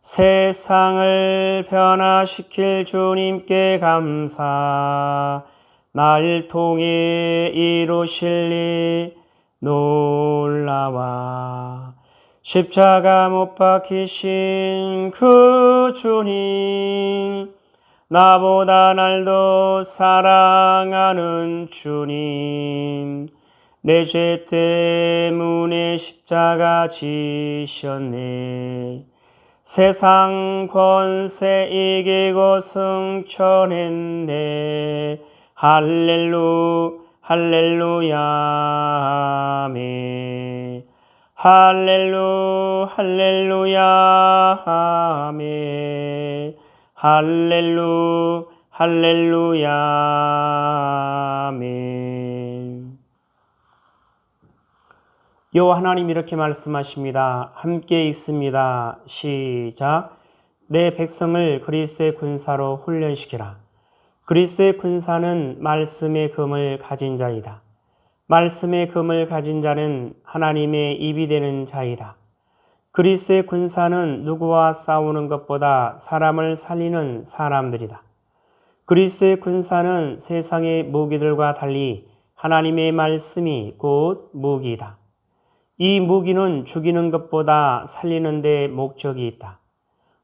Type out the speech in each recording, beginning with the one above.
세상을 변화시킬 주님께 감사. 날 통해 이루실리 놀라와. 십자가 못 박히신 그 주님 나보다 날 더 사랑하는 주님 내 죄 때문에 십자가 지셨네 세상 권세 이기고 승천했네. 할렐루 할렐루야 아멘. 할렐루 할렐루야 아멘. 할렐루 할렐루야 아멘 여호와 하나님 이렇게 말씀하십니다. 함께 있습니다. 시작. 내 백성을 그리스도의 군사로 훈련시키라. 그리스도의 군사는 말씀의 금을 가진 자이다. 말씀의 금을 가진 자는 하나님의 입이 되는 자이다. 그리스의 군사는 누구와 싸우는 것보다 사람을 살리는 사람들이다. 그리스의 군사는 세상의 무기들과 달리 하나님의 말씀이 곧 무기이다. 이 무기는 죽이는 것보다 살리는 데 목적이 있다.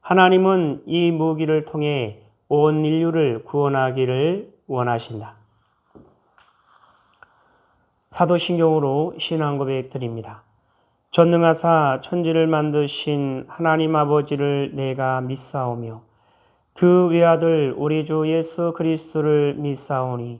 하나님은 이 무기를 통해 온 인류를 구원하기를 원하신다. 사도신경으로 신앙 고백 드립니다. 전능하사 천지를 만드신 하나님 아버지를 내가 믿사오며 그 외아들 우리 주 예수 그리스도를 믿사오니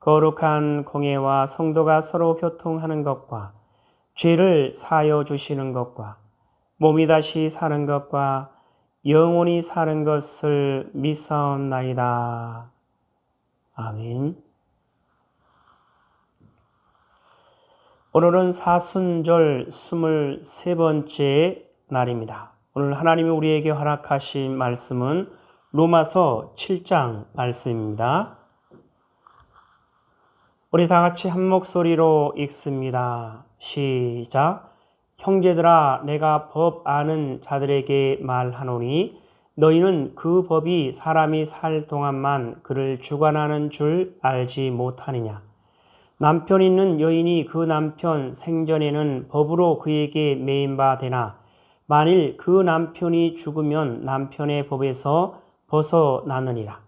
거룩한 공예와 성도가 서로 교통하는 것과 죄를 사여 주시는 것과 몸이 다시 사는 것과 영원히 사는 것을 믿사옵나이다. 아멘. 오늘은 사순절 23번째 날입니다. 오늘 하나님이 우리에게 허락하신 말씀은 로마서 7장 말씀입니다. 우리 다 같이 한 목소리로 읽습니다. 시작. 형제들아, 내가 법 아는 자들에게 말하노니 너희는 그 법이 사람이 살 동안만 그를 주관하는 줄 알지 못하느냐. 남편 있는 여인이 그 남편 생전에는 법으로 그에게 매인 바 되나 만일 그 남편이 죽으면 남편의 법에서 벗어나느니라.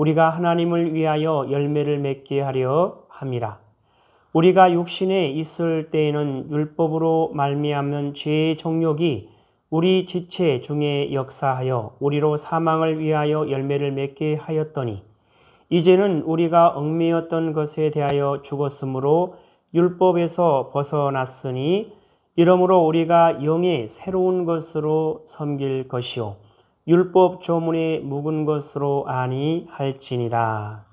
우리가 하나님을 위하여 열매를 맺게 하려 함이라. 우리가 육신에 있을 때에는 율법으로 말미암는 죄의 정욕이 우리 지체 중에 역사하여 우리로 사망을 위하여 열매를 맺게 하였더니 이제는 우리가 얽매였던 것에 대하여 죽었으므로 율법에서 벗어났으니 이러므로 우리가 영의 새로운 것으로 섬길 것이요 율법 조문에 묵은 것으로 아니 할지니라.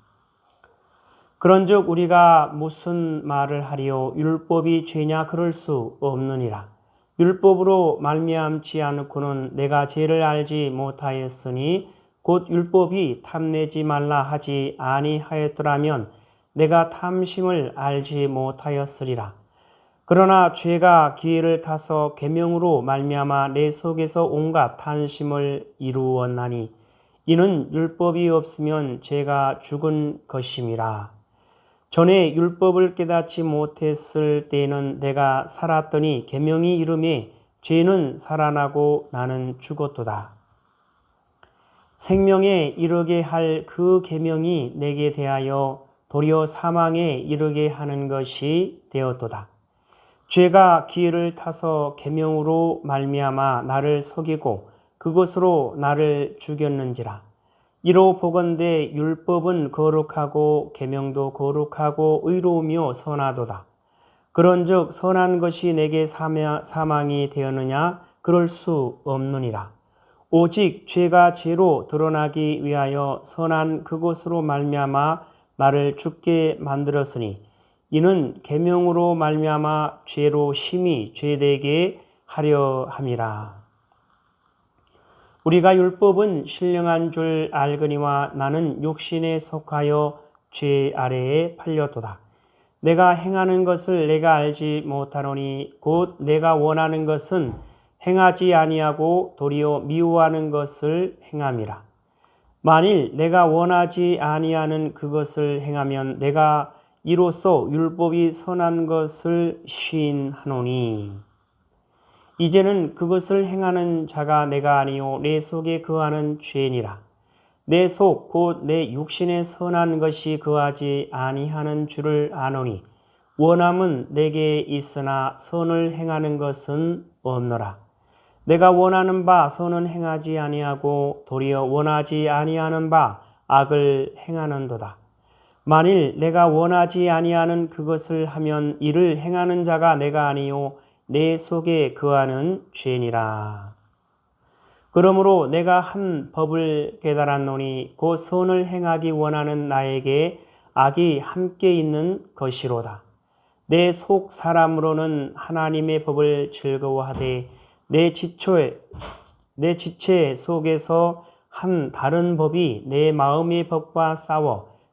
그런즉 우리가 무슨 말을 하리요 율법이 죄냐 그럴 수 없느니라. 율법으로 말미암지 않고는 내가 죄를 알지 못하였으니 곧 율법이 탐내지 말라 하지 아니하였더라면 내가 탐심을 알지 못하였으리라. 그러나 죄가 기회를 타서 계명으로 말미암아 내 속에서 온갖 탐심을 이루었나니 이는 율법이 없으면 죄가 죽은 것임이라. 전에 율법을 깨닫지 못했을 때에는 내가 살았더니 계명이 이름에 죄는 살아나고 나는 죽었도다. 생명에 이르게 할 그 계명이 내게 대하여 도리어 사망에 이르게 하는 것이 되었도다. 죄가 기회를 타서 계명으로 말미암아 나를 속이고 그것으로 나를 죽였는지라. 이로 보건대 율법은 거룩하고 계명도 거룩하고 의로우며 선하도다. 그런즉 선한 것이 내게 사망이 되었느냐 그럴 수 없느니라. 오직 죄가 죄로 드러나기 위하여 선한 그것으로 말미암아 나를 죽게 만들었으니 이는 계명으로 말미암아 죄로 심히 죄되게 하려 함이라. 우리가 율법은 신령한 줄 알거니와 나는 육신에 속하여 죄 아래에 팔렸도다. 내가 행하는 것을 내가 알지 못하노니 곧 내가 원하는 것은 행하지 아니하고 도리어 미워하는 것을 행함이라. 만일 내가 원하지 아니하는 그것을 행하면 내가 이로써 율법이 선한 것을 시인하노니 이제는 그것을 행하는 자가 내가 아니요 내 속에 거하는 죄니라. 내 속 곧 내 육신에 선한 것이 거하지 아니하는 줄을 아노니 원함은 내게 있으나 선을 행하는 것은 없노라. 내가 원하는 바 선은 행하지 아니하고 도리어 원하지 아니하는 바 악을 행하는도다 만일 내가 원하지 아니하는 그것을 하면 이를 행하는 자가 내가 아니요 내 속에 거하는 죄니라. 그러므로 내가 한 법을 깨달았노니 그 선을 행하기 원하는 나에게 악이 함께 있는 것이로다. 내 속 사람으로는 하나님의 법을 즐거워하되 내 지초에 내 지체 속에서 한 다른 법이 내 마음의 법과 싸워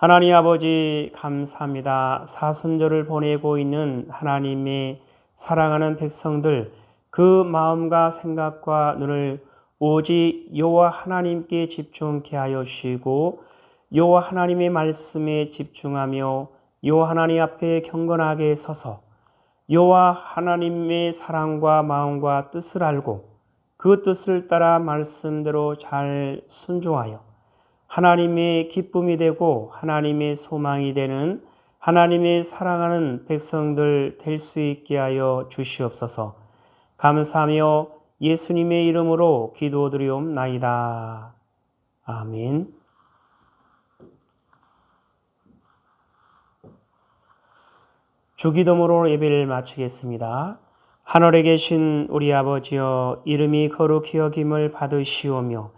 하나님 아버지 감사합니다. 사순절을 보내고 있는 하나님의 사랑하는 백성들 그 마음과 생각과 눈을 오직 여호와 하나님께 집중케 하여 주시고 여호와 하나님의 말씀에 집중하며 여호와 하나님 앞에 경건하게 서서 여호와 하나님의 사랑과 마음과 뜻을 알고 그 뜻을 따라 말씀대로 잘 순종하여 하나님의 기쁨이 되고 하나님의 소망이 되는 하나님의 사랑하는 백성들 될 수 있게 하여 주시옵소서. 감사하며 예수님의 이름으로 기도드리옵나이다. 아멘. 주기도모로 예배를 마치겠습니다. 하늘에 계신 우리 아버지여 이름이 거룩히 여김을 받으시오며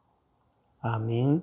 아멘.